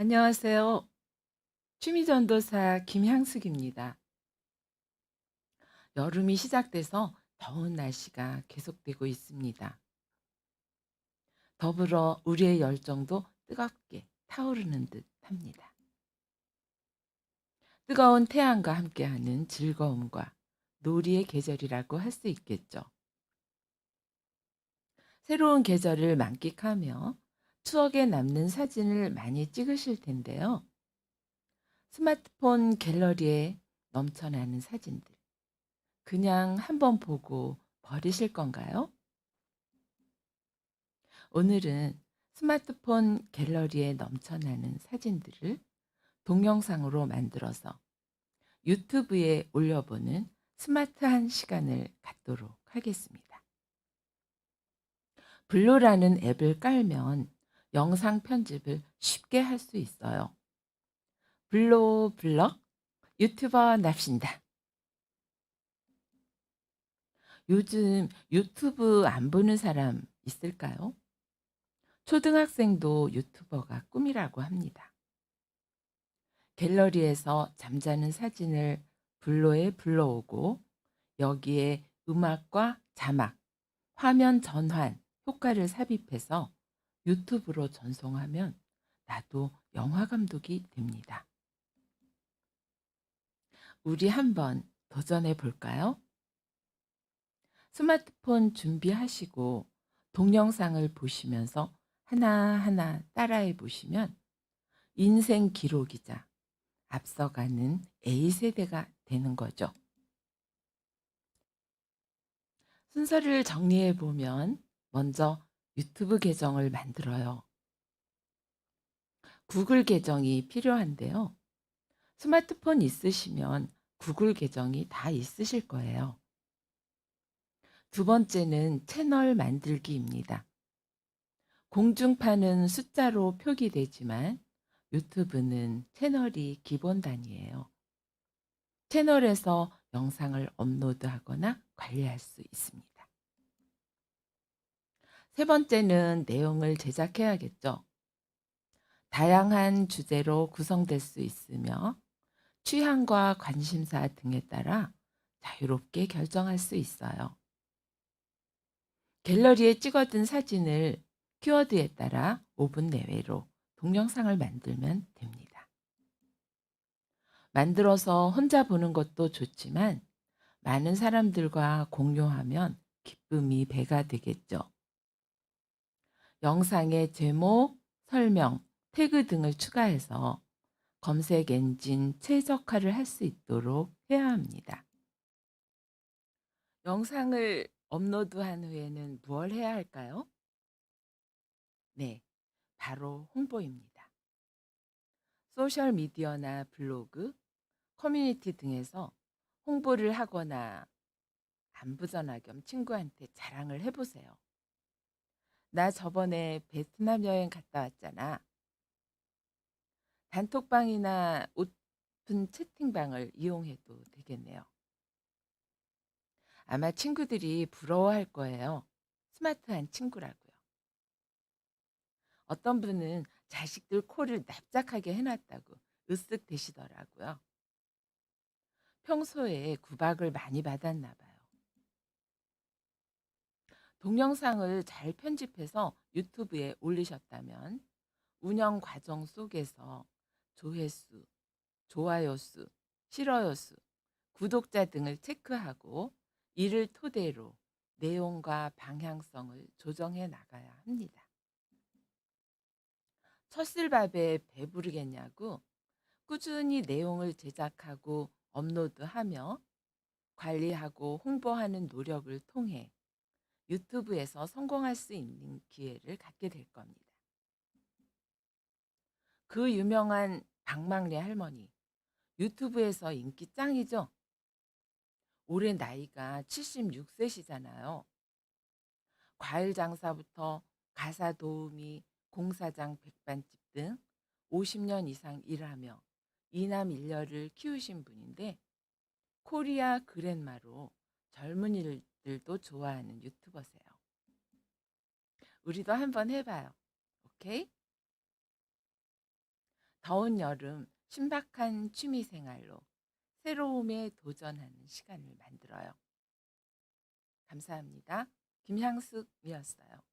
안녕하세요. 취미전도사 김향숙입니다. 여름이 시작돼서 더운 날씨가 계속되고 있습니다. 더불어 우리의 열정도 뜨겁게 타오르는 듯 합니다. 뜨거운 태양과 함께하는 즐거움과 놀이의 계절이라고 할 수 있겠죠. 새로운 계절을 만끽하며 추억에 남는 사진을 많이 찍으실 텐데요. 스마트폰 갤러리에 넘쳐나는 사진들. 그냥 한번 보고 버리실 건가요? 오늘은 스마트폰 갤러리에 넘쳐나는 사진들을 동영상으로 만들어서 유튜브에 올려보는 스마트한 시간을 갖도록 하겠습니다. 블로라는 앱을 깔면 영상 편집을 쉽게 할 수 있어요. 블로 블럭 유튜버 납신다. 요즘 유튜브 안 보는 사람 있을까요? 초등학생도 유튜버가 꿈이라고 합니다. 갤러리에서 잠자는 사진을 블로에 불러오고 여기에 음악과 자막, 화면 전환 효과를 삽입해서 유튜브로 전송하면 나도 영화 감독이 됩니다. 우리 한번 도전해 볼까요? 스마트폰 준비하시고 동영상을 보시면서 하나하나 따라해 보시면 인생 기록이자 앞서가는 A세대가 되는 거죠. 순서를 정리해 보면 먼저 유튜브 계정을 만들어요. 구글 계정이 필요한데요. 스마트폰 있으시면 구글 계정이 다 있으실 거예요. 두 번째는 채널 만들기입니다. 공중파는 숫자로 표기되지만 유튜브는 채널이 기본 단위예요. 채널에서 영상을 업로드하거나 관리할 수 있습니다. 세 번째는 내용을 제작해야겠죠. 다양한 주제로 구성될 수 있으며 취향과 관심사 등에 따라 자유롭게 결정할 수 있어요. 갤러리에 찍어둔 사진을 키워드에 따라 5분 내외로 동영상을 만들면 됩니다. 만들어서 혼자 보는 것도 좋지만 많은 사람들과 공유하면 기쁨이 배가 되겠죠. 영상의 제목, 설명, 태그 등을 추가해서 검색 엔진 최적화를 할 수 있도록 해야 합니다. 영상을 업로드한 후에는 무엇 해야 할까요? 네, 바로 홍보입니다. 소셜 미디어나 블로그, 커뮤니티 등에서 홍보를 하거나 안부전화 겸 친구한테 자랑을 해보세요. 나 저번에 베트남 여행 갔다 왔잖아. 단톡방이나 오픈 채팅방을 이용해도 되겠네요. 아마 친구들이 부러워할 거예요. 스마트한 친구라고요. 어떤 분은 자식들 코를 납작하게 해놨다고 으쓱 대시더라고요. 평소에 구박을 많이 받았나 봐요. 동영상을 잘 편집해서 유튜브에 올리셨다면 운영 과정 속에서 조회수, 좋아요 수, 싫어요 수, 구독자 등을 체크하고 이를 토대로 내용과 방향성을 조정해 나가야 합니다. 첫술밥에 배부르겠냐고 꾸준히 내용을 제작하고 업로드하며 관리하고 홍보하는 노력을 통해 유튜브에서 성공할 수 있는 기회를 갖게 될 겁니다. 그 유명한 박망래 할머니 유튜브에서 인기 짱이죠? 올해 나이가 76세시잖아요. 과일 장사부터 가사 도우미, 공사장 백반집 등 50년 이상 일하며 이남 일녀를 키우신 분인데 코리아 그랜마로 젊은이 들도 좋아하는 유튜버세요. 우리도 한번 해봐요. 오케이? 더운 여름 신박한 취미 생활로 새로움에 도전하는 시간을 만들어요. 감사합니다. 김향숙이었어요.